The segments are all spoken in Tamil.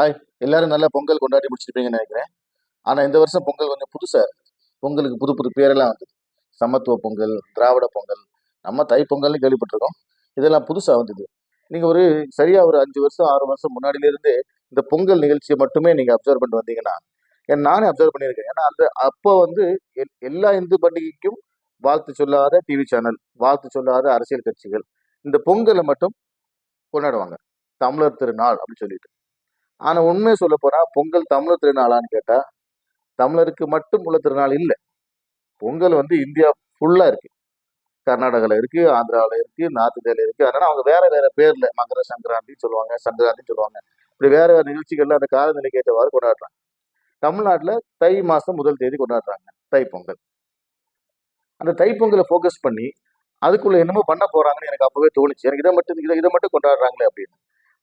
ஹாய் எல்லாரும் நல்லா பொங்கல் கொண்டாடி முடிச்சிருப்பீங்கன்னு நினைக்கிறேன். ஆனால் இந்த வருஷம் பொங்கல் கொஞ்சம் புதுசாக இருக்குது பொங்கலுக்கு புது புது பேரெல்லாம் வந்தது. சமத்துவ பொங்கல் திராவிட பொங்கல் நம்ம தை பொங்கல்னு கேள்விப்பட்டிருக்கோம். இதெல்லாம் புதுசாக வந்தது. நீங்கள் ஒரு சரியாக ஒரு அஞ்சு வருஷம் ஆறு வருஷம் முன்னாடியிலேருந்தே இந்த பொங்கல் நிகழ்ச்சியை மட்டுமே நீங்கள் அப்சர்வ் பண்ணிட்டு வந்தீங்கன்னா ஏன் நானே அப்சர்வ் பண்ணியிருக்கேன். ஏன்னா அந்த அப்போ வந்து எல்- எல்லா இந்து பண்டிகைக்கும் வாழ்த்து சொல்லாத டிவி சேனல் வாழ்த்து சொல்லாத அரசியல் கட்சிகள் இந்த பொங்கலை மட்டும் கொண்டாடுவாங்க. தமிழர் திருநாள் அப்படின்னு சொல்லிட்டு. ஆனால் உண்மையை சொல்ல போனால் பொங்கல் தமிழர் திருநாளான்னு கேட்டால் தமிழருக்கு மட்டும் உள்ள திருநாள் இல்லை. பொங்கல் வந்து இந்தியா ஃபுல்லாக இருக்குது கர்நாடகாவில் இருக்குது ஆந்திராவில் இருக்குது நார்த் இந்தியாவில் இருக்குது அதனால் அவங்க வேறு வேறு பேரில் மகர சங்கராந்தின்னு சொல்லுவாங்க சங்கராந்தின்னு சொல்லுவாங்க. இப்படி வேறு வேறு நிகழ்ச்சிகளில் அந்த காலநிலைக்கு ஏற்றவாறு கொண்டாடுறாங்க. தமிழ்நாட்டில் தை மாதம் முதல் தேதி கொண்டாடுறாங்க தை பொங்கல். அந்த தை பொங்கலை ஃபோக்கஸ் பண்ணி அதுக்குள்ளே என்னமோ பண்ண போகிறாங்கன்னு எனக்கு அப்போவே தோணுச்சு. எனக்கு இதை மட்டும் இதை இதை மட்டும் கொண்டாடுறாங்களே அப்படின்னு.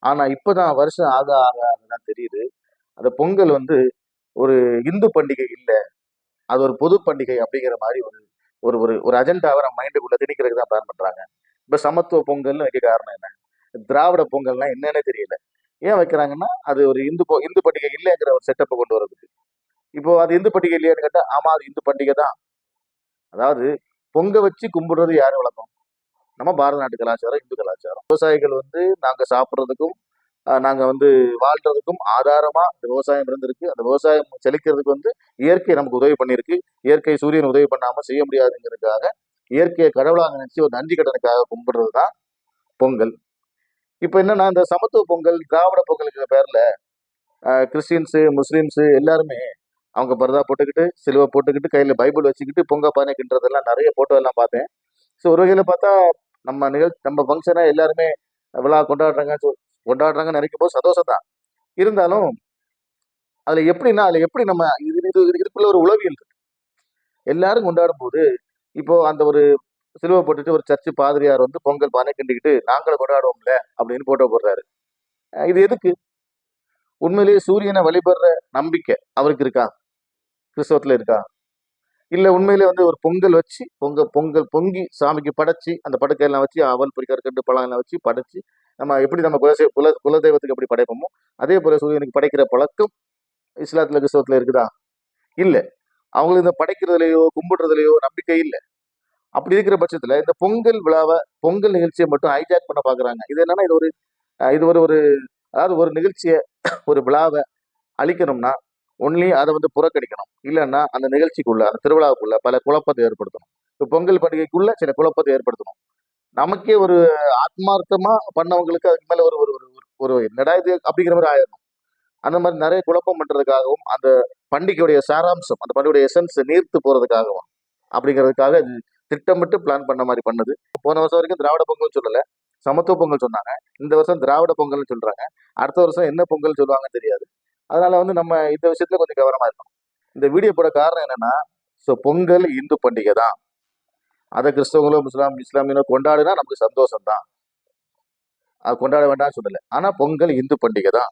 ஆனா இப்பதான் வருஷம் ஆக ஆக ஆகதான் தெரியுது. அந்த பொங்கல் வந்து ஒரு இந்து பண்டிகை இல்லை. அது ஒரு பொது பண்டிகை அப்படிங்கிற மாதிரி ஒரு ஒரு ஒரு ஒரு அஜெண்டாவை நம்ம மைண்டுக்குள்ள திணிக்கிறதுக்கு தான் பிளான் பண்றாங்க. இப்ப சமத்துவ பொங்கல்னு வைக்க காரணம் என்ன? திராவிட பொங்கல்னா என்னன்னே தெரியல. ஏன் வைக்கிறாங்கன்னா அது ஒரு இந்து பொ- இந்து பண்டிகை இல்லைங்கிற ஒரு செட்டப்பை கொண்டு வர்றதுக்கு. இப்போ அது இந்து பண்டிகை இல்லையான்னு கேட்டால் ஆமா அது இந்து பண்டிகை தான். அதாவது பொங்க வச்சு கும்பிடுறது யாரும் வழக்கம்? நம்ம பாரத நாட்டு கலாச்சாரம் இந்து கலாச்சாரம். விவசாயிகள் வந்து நாங்கள் சாப்பிட்றதுக்கும் நாங்கள் வந்து வாழ்கிறதுக்கும் ஆதாரமாக இந்த விவசாயம் இருந்திருக்கு. அந்த விவசாயம் செழிக்கிறதுக்கு வந்து இயற்கை நமக்கு உதவி பண்ணியிருக்கு. இயற்கை சூரியன் உதவி பண்ணாமல் செய்ய முடியாதுங்கிறதுக்காக இயற்கையை கடவுளாக நினைச்சு ஒரு நன்றி கடனுக்காக கும்பிடுறது தான் பொங்கல். இப்போ என்னன்னா இந்த சமத்துவ பொங்கல் திராவிட பொங்கலுக்கு பேரில் கிறிஸ்டின்ஸு முஸ்லீம்ஸு எல்லாருமே அவங்க பரதா போட்டுக்கிட்டு சிலுவை போட்டுக்கிட்டு கையில் பைபிள் வச்சுக்கிட்டு பொங்க பானை நிறைய ஃபோட்டோ எல்லாம் பார்த்தேன். ஸோ ஒரு வகையில் பார்த்தா நம்ம நிகழ் நம்ம ஃபங்க்ஷனை எல்லாருமே விழா கொண்டாடுறாங்க சொ- கொண்டாடுறாங்கன்னு நினைக்கும் போது சந்தோஷம் தான். இருந்தாலும் அதில் எப்படின்னா அதில் எப்படி நம்ம இது இது இதுக்குள்ள ஒரு உளவியல் இருக்கு. எல்லாரும் கொண்டாடும் போது இப்போ அந்த ஒரு சிலுவை போட்டுட்டு ஒரு சர்ச்சு பாதிரியார் வந்து பொங்கல் பானை கிண்டிக்கிட்டு நாங்களும் கொண்டாடுவோம்ல அப்படின்னு போட்டோ போடுறாரு. இது எதுக்கு? உண்மையிலேயே சூரியனை வழிபடுற நம்பிக்கை அவருக்கு இருக்கா? கிறிஸ்தவத்தில் இருக்கா? இல்ல உண்மையிலே வந்து ஒரு பொங்கல் வச்சு பொங்க பொங்கல் பொங்கி சாமிக்கு படைச்சு அந்த படுக்கையெல்லாம் வச்சு அவல் கண்டு பழம் எல்லாம் வச்சு படைச்சு நம்ம எப்படி நம்ம குலசே குல குலதெய்வத்துக்கு எப்படி படைப்போமோ அதே போல சூரியனுக்கு படைக்கிற பழக்கம் இஸ்லாத்துல கிறிஸ்தவத்துல இருக்குதா? இல்ல. அவங்களுக்கு இந்த படைக்கிறதுலையோ கும்பிடுறதுலையோ நம்பிக்கை இல்லை. அப்படி இருக்கிற பட்சத்துல இந்த பொங்கல் விழாவை பொங்கல் நிகழ்ச்சியை மட்டும் ஹைஜாக் பண்ண பாக்குறாங்க. இது என்னன்னா இது ஒரு இது ஒரு ஒரு அதாவது ஒரு நிகழ்ச்சியை ஒரு விழாவை அழிக்கணும்னா ஒன்லி அதை வந்து புறக்கணிக்கணும். இல்லைன்னா அந்த நிகழ்ச்சிக்குள்ள அந்த திருவிழாவுக்குள்ள பல குழப்பத்தை ஏற்படுத்தணும். இப்போ பொங்கல் பண்டிகைக்குள்ள சில குழப்பத்தை ஏற்படுத்தணும். நமக்கே ஒரு ஆத்மார்த்தமா பண்ணவங்களுக்கு அதுக்கு மேல ஒரு ஒரு ஒரு ஒரு- ஒரு என்னடா இது அப்படிங்கிற மாதிரி ஆயிடணும் அந்த மாதிரி நிறைய குழப்பம் பண்றதுக்காகவும் அந்த பண்டிகையுடைய சாராம்சம் அந்த பண்டிகையுடைய எசன்ஸ் நீர்த்து போறதுக்காகவும் அப்படிங்கிறதுக்காக இது திட்டமிட்டு பிளான் பண்ண மாதிரி பண்ணுது. போன வருஷம் வரைக்கும் திராவிட பொங்கல் சொல்லல. சமத்துவ பொங்கல் சொன்னாங்க. இந்த வருஷம் திராவிட பொங்கல்னு சொல்றாங்க. அடுத்த வருஷம் என்ன பொங்கல் சொல்லுவாங்கன்னு தெரியாது. அதனால வந்து நம்ம இந்த விஷயத்துல கொஞ்சம் கவனமா இருக்கணும். இந்த வீடியோ போட காரணம் என்னன்னா ஸோ பொங்கல் இந்து பண்டிகை தான் அதை கிறிஸ்தவங்களோ முஸ்லாம் இஸ்லாமியனோ கொண்டாடுனா நமக்கு சந்தோஷம் தான் அது கொண்டாட வேண்டாம்னு சொல்லலை. ஆனா பொங்கல் இந்து பண்டிகை தான்